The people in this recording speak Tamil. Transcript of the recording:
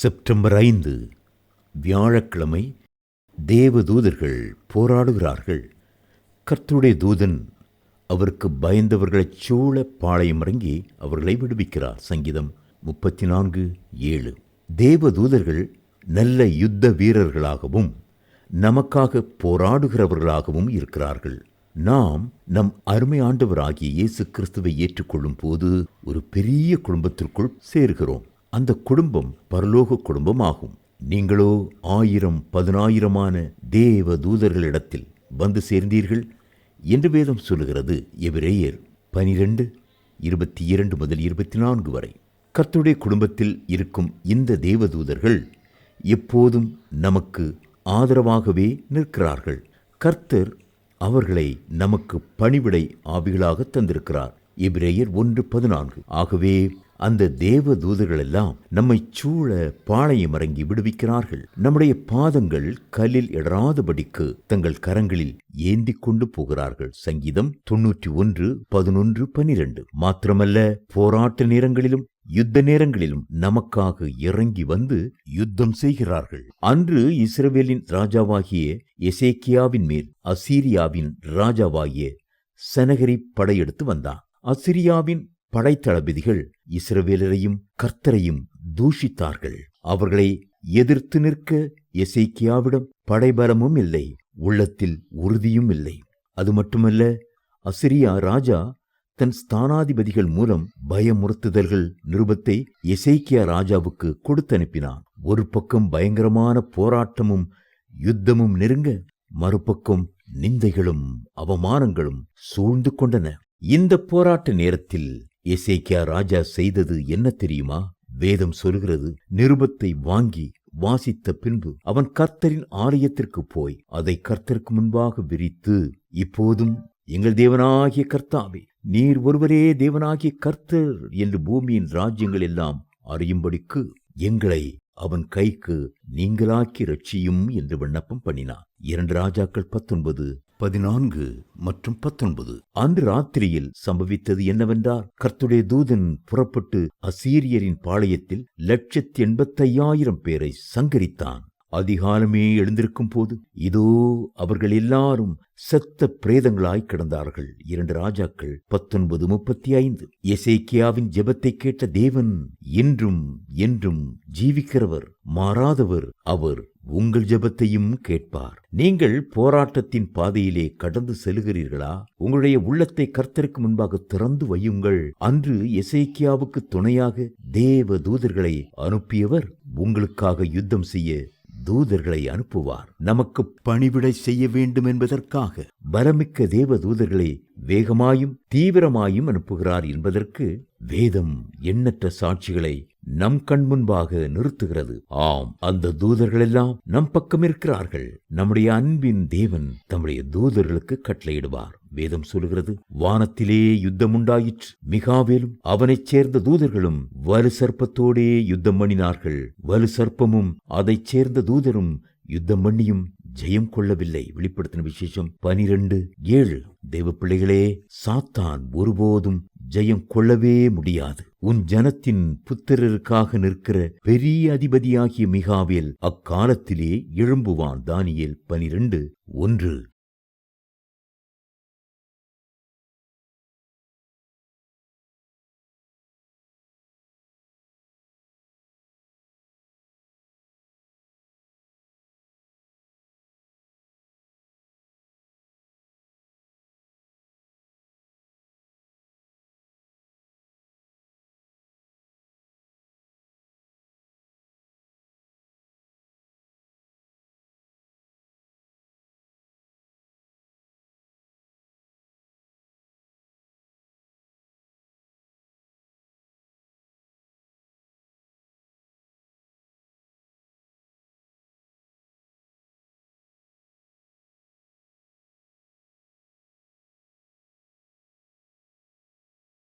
செப்டம்பர் ஐந்து வியாழக்கிழமை தேவதூதர்கள் போராடுகிறார்கள். கர்த்தருடைய தூதன் அவருக்கு பயந்தவர்களைச் சூழ பாளையம் இறங்கி அவர்களை விடுவிக்கிறார். சங்கீதம் முப்பத்தி நான்கு ஏழு. தேவதூதர்கள் நல்ல யுத்த வீரர்களாகவும் நமக்காக போராடுகிறவர்களாகவும் இருக்கிறார்கள். நாம் நம் அருமை ஆண்டவராகிய இயேசு கிறிஸ்துவை ஏற்றுக்கொள்ளும் போது ஒரு பெரிய குடும்பத்திற்குள் சேர்கிறோம். அந்த குடும்பம் பரலோக குடும்பம் ஆகும் நீங்களோ ஆயிரம் பதினாயிரமான தேவ தூதர்களிடத்தில் வந்து சேர்ந்தீர்கள் என்று வேதம் சொல்லுகிறது. எபிரேயர் பனிரெண்டு இருபத்தி இரண்டு முதல் இருபத்தி நான்கு வரை. கர்த்துடைய குடும்பத்தில் இருக்கும் இந்த தேவதூதர்கள் எப்போதும் நமக்கு ஆதரவாகவே நிற்கிறார்கள். கர்த்தர் அவர்களை நமக்கு பணிவிடை ஆவிகளாக தந்திருக்கிறார். எபிரேயர் ஒன்று பதினான்கு. ஆகவே அந்த தேவ தூதர்கள் எல்லாம் நம்மை சூழ பாளையம் இறங்கி விடுவிக்கிறார்கள். நம்முடைய பாதங்கள் கல்லில் இடராதபடிக்கு தங்கள் கரங்களில் ஏந்தி கொண்டு போகிறார்கள். சங்கீதம் தொன்னூற்றி ஒன்று பதினொன்று பனிரெண்டு மாத்திரமல்ல போராட்ட நேரங்களிலும் யுத்த நேரங்களிலும் நமக்காக இறங்கி வந்து யுத்தம் செய்கிறார்கள். அன்று இஸ்ரவேலின் ராஜாவாகிய எசேக்கியாவின் மேல் அசீரியாவின் ராஜாவாகிய சனகரி படையெடுத்து வந்தான். அசிரியாவின் படைத்தளபதிகள் இஸ்ரவேலரையும் கர்த்தரையும் தூஷித்தார்கள். அவர்களை எதிர்த்து நிற்க எசைக்கியாவிடம் படைபலமும் இல்லை உள்ளத்தில் உறுதியும் இல்லை. அது மட்டுமல்ல அசிரியா ராஜா தன் ஸ்தானாதிபதிகள் மூலம் பயமுறுத்துதல்கள் நிருபத்தை எசைக்கியா ராஜாவுக்கு கொடுத்து அனுப்பினான் ஒரு பக்கம் பயங்கரமான போராட்டமும் யுத்தமும் நெருங்க மறுபக்கம் நிந்தைகளும் அவமானங்களும் சூழ்ந்து கொண்டன. இந்த போராட்ட நேரத்தில் எசேக்கியா ராஜா செய்தது என்ன தெரியுமா? வேதம் சொல்கிறது நிருபத்தை வாங்கி வாசித்த பின்பு அவன் கர்த்தரின் ஆலயத்திற்கு போய் அதை கர்த்தருக்கு முன்பாக விரித்து இப்போதும் எங்கள் தேவனாகிய கர்த்தாவே நீர் ஒருவரே தேவனாகிய கர்த்தர் என்று பூமியின் ராஜ்யங்கள் எல்லாம் அறியும்படிக்கு எங்களை அவன் கைக்கு நீங்களாக்கி ரட்சியும் என்று விண்ணப்பம் பண்ணினான். இரண்டு ராஜாக்கள் பத்தொன்பது பதினான்கு மற்றும் பத்தொன்பது. அன்று ராத்திரியில் சம்பவித்தது என்னவென்றால் கர்த்துடைய தூதன் புறப்பட்டு அசீரியரின் பாளையத்தில் லட்சத்தி எண்பத்தையாயிரம் பேரை சங்கரித்தான். அதிகாலமே எழுந்திருக்கும் போது இதோ அவர்கள் எல்லாரும் செத்த பிரேதங்களாய் கிடந்தார்கள். இரண்டு ராஜாக்கள் பத்தொன்பது முப்பத்தி ஐந்து எசேக்கியாவின் ஜெபத்தை கேட்ட தேவன் என்றும் என்றும் ஜீவிக்கிறவர் மாறாதவர் அவர் உங்கள் ஜெபத்தையும் கேட்பார். நீங்கள் போராட்டத்தின் பாதையிலே கடந்து செல்கிறீர்களா? உங்களுடைய உள்ளத்தை கர்த்தருக்கு முன்பாக திறந்து வையுங்கள். அன்று எசேக்கியாவுக்கு துணையாக தேவ தூதர்களை அனுப்பியவர் உங்களுக்காக யுத்தம் செய்ய தூதர்களை அனுப்புவார். நமக்கு பணிவிடை செய்ய வேண்டும் என்பதற்காக பலமிக்க தேவ தூதர்களை வேகமாயும் தீவிரமாயும் அனுப்புகிறார் என்பதற்கு வேதம் எண்ணற்ற சாட்சிகளை நம் கண் முன்பாக நிறுத்துகிறது. ஆம் அந்த தூதர்கள் எல்லாம் நம் பக்கம் இருக்கிறார்கள். நம்முடைய அன்பின் தேவன் தம்முடைய தூதர்களுக்கு கட்டளையிடுவார். வேதம் சொல்கிறது வானத்திலே யுத்தம் உண்டாயிற்று. மிகாவேலும் அவனைச் சேர்ந்த தூதர்களும் வலு சர்ப்பத்தோடே யுத்தம் பண்ணினார்கள். வலு சர்ப்பமும் அதைச் சேர்ந்த தூதரும் யுத்தம் பண்ணியும் ஜெயம் கொள்ளவில்லை. வெளிப்படுத்தின விசேஷம் பனிரெண்டு ஏழு. தெய்வ பிள்ளைகளே சாத்தான் ஒருபோதும் ஜெயம் கொள்ளவே முடியாது. உன் ஜனத்தின் புத்திரருக்காக நிற்கிற பெரிய அதிபதியாகிய மிகாவேல் அக்காலத்திலே எழும்புவான். தானியேல் பனிரெண்டு ஒன்று.